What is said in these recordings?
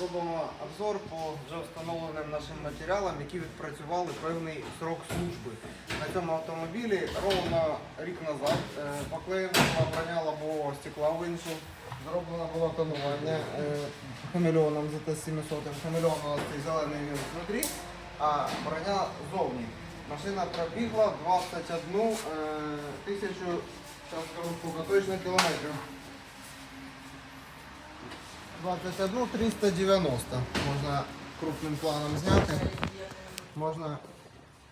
Робимо обзор по вже встановленим нашим матеріалам, які відпрацювали певний срок служби. На цьому автомобілі ровно рік назад е, поклеєна була броня лобового стекла в іншу. Зроблено було тонування е, хамелеоном ZT-700. Хамелеон у нас цей зелений він внутрі, а броня зовні. Машина пробігла 21 е, тисячу, зараз скажу, точно кілометрів. 21 390 можна крупним планом зняти. Можна,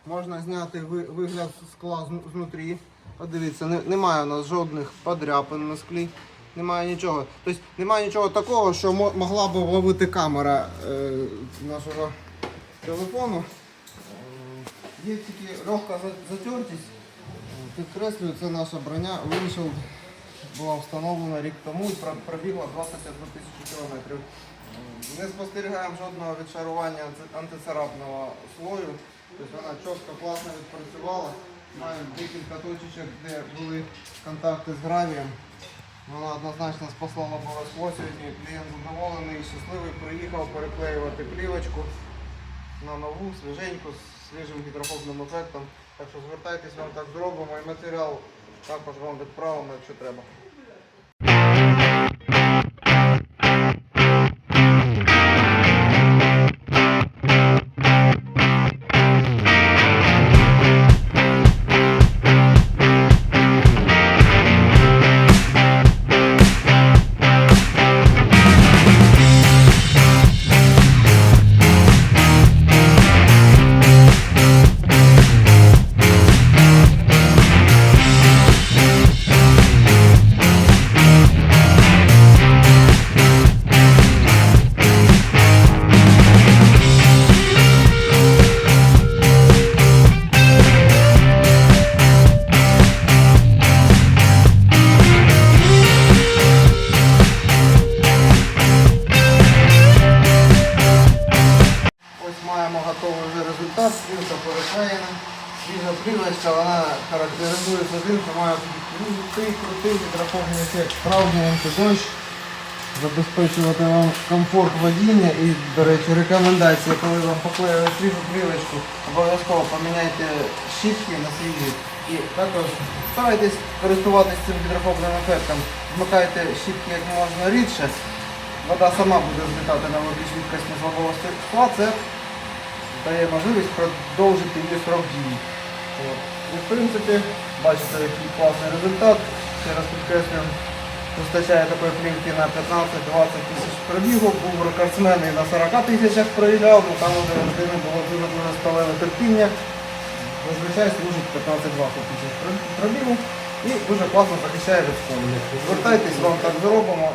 можна зняти ви- вигляд скла зну- знутрі. Подивіться, немає у нас жодних подряпин на склі. Немає нічого. Тобто немає нічого такого, що могла б ловити камера е, нашого телефону. Є тільки легка затертість. Підкреслюю, це наша броня Windshield була встановлена рік тому і пробігла 21 тисячу кілометрів. Не спостерігаємо жодного відшарування анти- антицарапного слою. Тобто вона чітко, класно відпрацювала. Маємо декілька точечок, де були контакти з гравієм. Вона однозначно спасла скло сьогодні. Клієнт задоволений, і щасливий, приїхав переклеювати плівочку на нову, свіженьку, з свіжим гідрофобним ефектом. Так що звертайтесь, вам так зробимо і матеріал також вам відправимо, якщо треба. Свіжа плівочка, вона характеризується тим, що має крутий, крутий мікрофонний ефект, справжній антидощ, забезпечувати вам комфорт водіння. І, до речі, рекомендація, коли вам поклеїли свіжу плівочку, обов'язково поміняйте щітки на свіжі і також старайтесь користуватися цим гідрофобним ефектом. Вмикайте щітки як можна рідше, вода сама буде злітати на великій швидкості з лобового стекла, це дає можливість продовжити її срок дії. От. І в принципі, бачите, який класний результат. Ще раз підкреслюю, вистачає такої плівки на 15-20 тисяч пробігу, був рекордсмен і на 40 тисячах проїжджав, ну там уже людини було дуже дуже сталеве терпіння. Зазвичай служить 15-20 тисяч пробігу і дуже класно захищає від сколу. Звертайтесь, вам так зробимо.